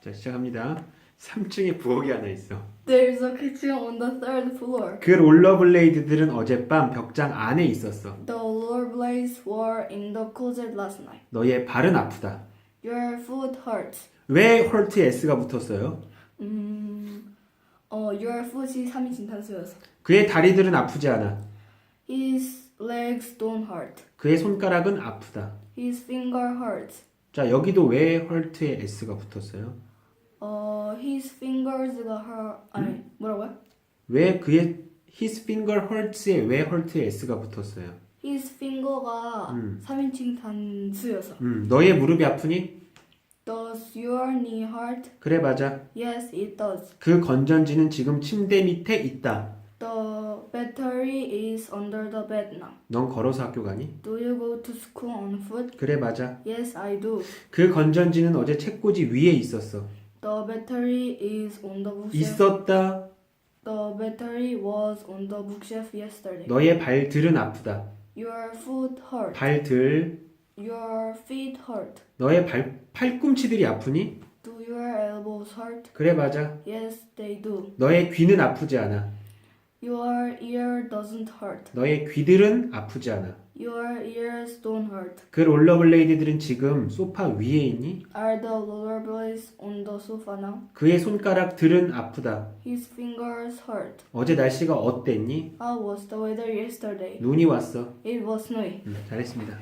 자, 시작합니다. 3층에 부엌이 하나 있어. There's a kitchen on the third floor. 그 롤러블레이드들은 어젯밤 벽장 안에 있었어. The rollerblades were in the closet last night. 너의 발은 아프다. Your foot hurts. 왜 헐트에 S가 붙었어요? 음, 어, your foot이 3인칭 단수여서. 그의 다리들은 아프지 않아. His legs don't hurt. 그의 손가락은 아프다. His finger hurts. 자, 여기도 왜 헐트에 S가 붙었어요? 어, his fingers가 hurt. 아니, 뭐라고요? 왜 그의 his finger hurts에 왜 헐트에 S가 붙었어요? His finger가 음. 3인칭 단수여서. 음, 너의 무릎이 아프니? Does your knee hurt? 그래 맞아. Yes, it does. 그 건전지는 지금 침대 밑에 있다. The battery is under the bed now. 넌 걸어서 학교 가니? Do you go to school on foot? 그래 맞아. Yes, I do. 그 건전지는 어제 책꽂이 위에 있었어. The battery is on the bookshelf. 있었다. The battery was on the bookshelf yesterday. 너의 발들은 아프다. Your foot hurt. 발들. Your feet hurt. 너의 발 팔꿈치들이 아프니? Do your elbows hurt? 그래 맞아. Yes, they do. 너의 귀는 아프지 않아. Your ear doesn't hurt. 너의 귀들은 아프지 않아. Your ears don't hurt. 그 롤러블레이드들은 지금 소파 위에 있니? Are the rollerblades on the sofa now? 그의 손가락들은 아프다. His fingers hurt. 어제 날씨가 어땠니? How was the weather yesterday? 눈이 왔어. It was snowy. 음, 잘했습니다.